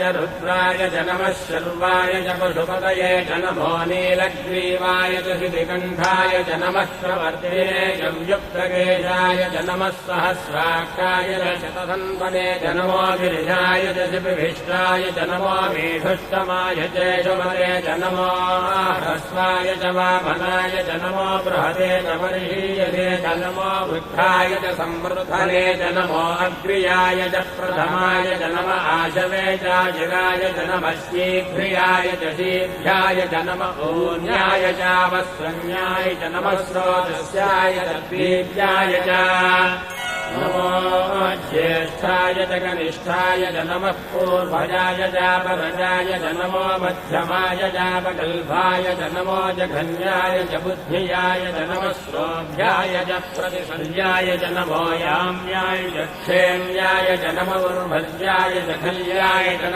च रुद्राय च नमः शर्वाय च पशुपतये च नमो नीलग्रीवाय च शितिकण्ठाय च नमः प्रवर्ते च व्युक्तकेशाय च नमः सहस्राक्षाय च शतसन्वने च नमो गिरिजाय च शिपिभिष्टाय च नमो मेघुष्टमाय च शुभरे च नमो ह्रस्वाय च वामनाय च नमो बृहते च वर्षीयते च नमो वृद्धाय च संवृद्धने च नमो अग्र्याय च प्रथमाय च नम आशवे च जिराय च नमः शीघ्रियाय च शीघ्राय च नम ऊन्याय च वस्रण्याय च नमः स्रोतस्याय च दीर्घ्याय च नमो ज्येष्ठाय च कनिष्ठाय च नमः पूर्वजाय च परजाय च नमो मध्यमाय च पकल्भाय च नमो जघन्याय च बुद्धियाय च नमः श्रोभ्याय च प्रतिसल्याय च नमो याम्याय च क्षेम्याय च नमो उर्भज्याय च खल्याय च नमः